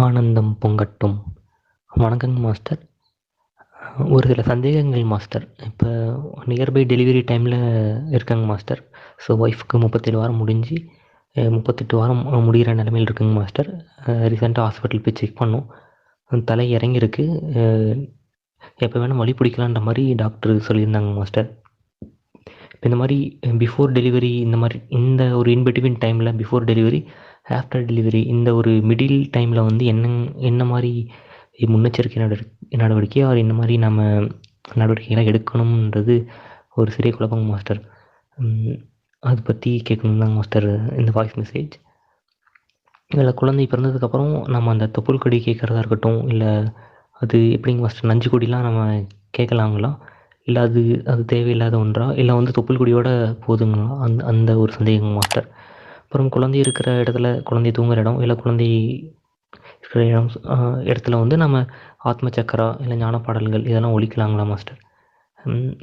ஆனந்தம் பொங்கட்டும். வணக்கங்க மாஸ்டர். ஒரு சில சந்தேகங்கள் மாஸ்டர். இப்போ நியர்பை டெலிவரி டைமில் இருக்கேங்க மாஸ்டர். ஸோ ஒய்ஃப்க்கு முப்பத்தேழு வாரம் முடிஞ்சு முப்பத்தெட்டு வாரம் முடிகிற நிலமையில் இருக்குங்க மாஸ்டர். ரீசெண்டாக ஹாஸ்பிட்டல் போய் செக் பண்ணோம். தலை இறங்கியிருக்கு. எப்போ வேணால் வழி பிடிக்கலான்ற மாதிரி டாக்டர் சொல்லியிருந்தாங்க மாஸ்டர். இப்போ இந்த மாதிரி பிஃபோர் டெலிவரி இந்த மாதிரி இந்த ஒரு இன்பிட்வீன் டைமில் பிஃபோர் டெலிவரி ஆஃப்டர் டெலிவரி இந்த ஒரு மிடில் டைமில் வந்து என்ன என்ன மாதிரி முன்னெச்சரிக்கை நடவடிக்கை நடவடிக்கை அவர் என்ன மாதிரி நம்ம நடவடிக்கைகளை எடுக்கணும்ன்றது ஒரு சிறிய குழப்பம் மாஸ்டர் அதை பற்றி கேட்கணும் தான் மாஸ்டர் இந்த வாய்ஸ் மெசேஜ் இல்லை குழந்தை பிறந்ததுக்கப்புறம் நம்ம அந்த தொப்புள் கொடி கேட்குறதா இருக்கட்டும் இல்லை அது எப்படிங்க மாஸ்டர் நஞ்சு கொடிலாம் நம்ம கேட்கலாங்களா? இல்லை அது அது தேவையில்லாத ஒன்றா? இல்லை வந்து தொப்புள் கொடியோட போதுங்களா? அந்த அந்த ஒரு சந்தேகம் மாஸ்டர் அப்புறம் குழந்தை இருக்கிற இடத்துல குழந்தை தூங்குற இடம் இல்லை குழந்தை இருக்கிற இடம் இடத்துல வந்து நம்ம ஆத்ம சக்கரா இல்லை ஞான பாடல்கள் இதெல்லாம் ஒழிக்கலாங்களா மாஸ்டர்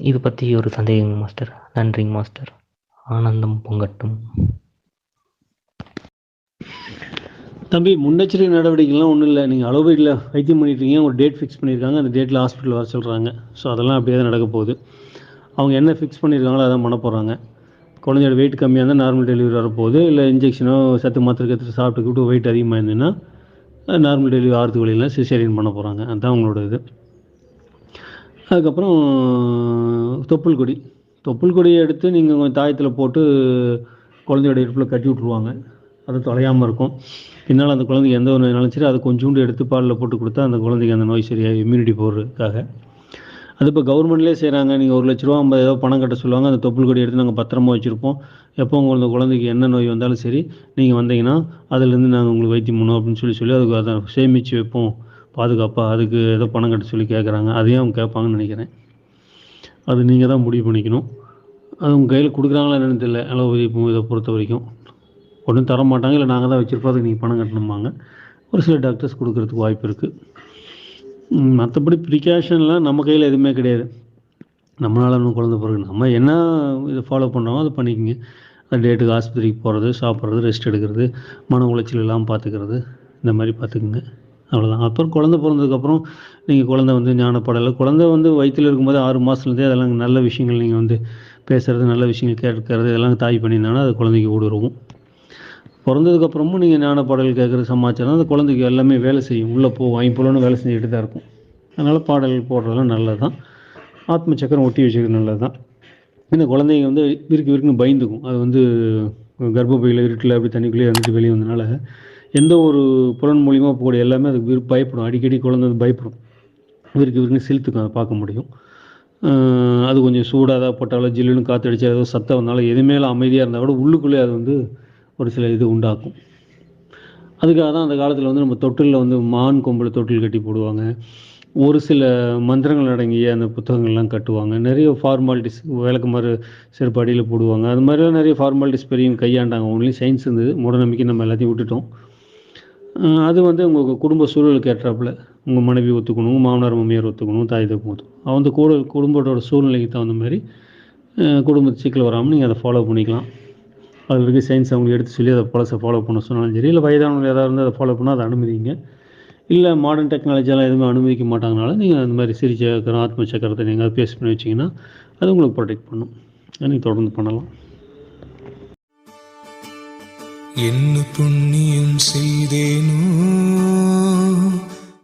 இது பற்றி ஒரு சந்தேகங்க மாஸ்டர் நன்றிங்க மாஸ்டர் ஆனந்தம் பொங்கட்டும். தம்பி முன்னெச்சரிக்கை நடவடிக்கைலாம் ஒன்றும் இல்லை. நீங்கள் அலோபதியில் வைத்தியம் பண்ணிட்டீங்க ஒரு டேட் ஃபிக்ஸ் பண்ணியிருக்காங்க அந்த டேட்டில் ஹாஸ்பிட்டல் வர சொல்கிறாங்க ஸோ அதெல்லாம் அப்படியே தான் நடக்க போகுது. அவங்க என்ன ஃபிக்ஸ் பண்ணியிருக்காங்களோ அதான் பண்ண போகிறாங்க குழந்தையோட வெயிட் கம்மியாக இருந்தால் நார்மல் டெலிவரி வரப்போகுது. இல்லை இன்ஜெக்ஷனோ சத்து மாத்திரை கற்று சாப்பிட்டுக்கிட்டு வெயிட் அதிகமாக இருந்ததுன்னா நார்மல் டெலிவரி ஆறுத்து வழியில் சிசேரியன் பண்ண போகிறாங்க அதுதான் அவங்களோட இது. அதுக்கப்புறம் தொப்புள் கொடி தொப்புள் கொடியை எடுத்து நீங்கள் கொஞ்சம் தாயத்தில் போட்டு குழந்தையோட இடுப்பில் கட்டி விட்ருவாங்க அது தொலையாமல் இருக்கும். பின்னால் அந்த குழந்தைக்கு எந்த ஒரு நோய்னாலும் சரி அதை கொஞ்சோண்டு எடுத்து பாலில் போட்டு கொடுத்தா அந்த குழந்தைக்கு அந்த நோய் சரியாக இம்யூனிட்டி போடுறதுக்காக. அது இப்போ கவர்மெண்ட்லேயே செய்கிறாங்க நீங்கள் ஒரு லட்ச ரூபா ஐம்பது ஏதோ பணம் கட்ட சொல்லுவாங்க. அந்த தொப்புள் கொடி எடுத்து நாங்கள் பத்திரமா வச்சுருப்போம். எப்போ உங்கள் குழந்தைக்கு என்ன நோய் வந்தாலும் சரி நீங்கள் வந்தீங்கன்னா அதுலேருந்து நாங்கள் உங்களுக்கு வைத்தியம் பண்ணுவோம் அப்படின்னு சொல்லி சொல்லி அதுக்கு அதை சேமித்து வைப்போம். பாதுகாப்பாக அதுக்கு ஏதோ பணம் கட்ட சொல்லி கேட்குறாங்க அதையும் அவங்க கேட்பாங்கன்னு நினைக்கிறேன். அது நீங்கள் தான் முடிவு பண்ணிக்கணும். அது உங்கள் கையில் கொடுக்குறாங்களா என்னென்னு தெரியல. அளவு இப்போ இதை பொறுத்த வரைக்கும். ஒன்றும் தர மாட்டாங்க இல்லை நாங்கள் தான் வச்சுருப்போம். அதுக்கு நீங்கள் பணம் கட்டணுமாங்க ஒரு சில டாக்டர்ஸ் கொடுக்குறதுக்கு வாய்ப்பு இருக்குது மற்றபடி ப்ரிகாஷன்லாம் நம்ம கையில் எதுவுமே கிடையாது. நம்மளால் ஒன்றும் குழந்த பிறகு நம்ம என்ன இதை ஃபாலோ பண்ணுறோமோ அதை பண்ணிக்கோங்க. அந்த டேட்டுக்கு ஆஸ்பத்திரிக்கு போகிறது சாப்பிட்றது ரெஸ்ட் எடுக்கிறது மன உளைச்சல் இல்லாமல் பார்த்துக்கிறது இந்த மாதிரி பார்த்துக்குங்க அவ்வளோதான் அப்புறம் குழந்த பிறந்ததுக்கப்புறம் நீங்கள் குழந்தை வந்து ஞானப்படலை. குழந்தை வந்து வயிற்றில் இருக்கும்போது ஆறு மாதத்துலேருந்தே அதெல்லாம் நல்ல விஷயங்கள் நீங்கள் வந்து பேசுகிறது நல்ல விஷயங்கள் கேட்கறது இதெல்லாம் தாய் பண்ணியிருந்தாங்கன்னா அது குழந்தைக்கு ஊடுருவும் பிறந்ததுக்கப்புறமும் நீங்கள் ஞான பாடல் கேட்குற சமாச்சாரம் அந்த குழந்தைக்கு எல்லாமே வேலை செய்யும். உள்ளே போ வாங்கி போலன்னு வேலை செஞ்சுக்கிட்டு தான் இருக்கும். அதனால் பாடல் போடுறதெல்லாம் நல்லது தான் ஆத்ம சக்கரம் ஒட்டி வச்சுக்கிறது நல்லது தான் இந்த குழந்தைங்க வந்து விருக்கு விருக்குன்னு பயந்துக்கும். அது வந்து கர்ப்பப்பையில் இருட்டில் அப்படி தண்ணிக்குள்ளேயே இருந்துட்டு வெளியே வந்தனால எந்த ஒரு புலன் மூலியமாக போகக்கூடிய எல்லாமே அதுக்கு விரு பயப்படும். அடிக்கடி குழந்தை வந்து பயப்படும். விருக்கு விருக்குன்னு சிலுத்துக்கும் அதை பார்க்க முடியும். அது கொஞ்சம் சூடாக தான் போட்டாலோ ஜில்லுன்னு காற்றடிச்சா ஏதோ சத்தம் வந்தாலும் எதுவுமே அமைதியாக இருந்தால் கூட உள்ளுக்குள்ளே அது வந்து ஒரு சில இது உண்டாக்கும். அதுக்காக தான் அந்த காலத்தில் வந்து நம்ம தொட்டிலில் வந்து மான் கொம்பில் தொட்டில் கட்டி போடுவாங்க. ஒரு சில மந்திரங்கள் அடங்கிய அந்த புத்தகங்கள்லாம் கட்டுவாங்க. நிறைய ஃபார்மாலிட்டிஸ் விளக்குமாறு சிறப்பு அடியில் போடுவாங்க. அது மாதிரிலாம் நிறைய ஃபார்மாலிட்டிஸ் பெரியவங்க கையாண்டாங்க. ஒன்லி சயின்ஸ் இருந்தது. மூடநம்பிக்கை நம்ம எல்லாத்தையும் விட்டுட்டோம். அது வந்து உங்கள் குடும்ப சூழலுக்கு ஏற்றாப்புல உங்கள் மனைவி ஒத்துக்கணும் உங்கள் மாமனார் மாமியார் ஒத்துக்கணும் தாய் தப்பு ஒத்துக்கணும். அவங்க கூட குடும்பத்தோட சூழ்நிலைக்கு தகுந்த மாதிரி குடும்ப குடும்பத்து சிக்கல் வராமல் நீங்கள் அதை ஃபாலோ பண்ணிக்கலாம். அதில் இருக்க சயின்ஸ் அவங்களுக்கு எடுத்து சொல்லி அதை பழசை ஃபாலோ பண்ண சொன்னாலும் சரி இல்லை வயதானவங்க ஏதாவது இருந்தால் அதை ஃபாலோ பண்ணால் அதை அனுமதிங்க. இல்லை மாடர்ன் டெக்னாலஜியெல்லாம் எதுவுமே அனுமதிக்க மாட்டாங்கனால நீங்கள் அந்த மாதிரி சிறி சக்கரம் ஆத்ம சக்கரத்தை நீங்கள் பேஸ் பண்ணி வச்சிங்கன்னா அது உங்களுக்கு ப்ரொடெக்ட் பண்ணும். அதை நீங்கள் தொடர்ந்து பண்ணலாம். என்ன புண்ணியம் செய்தேனோ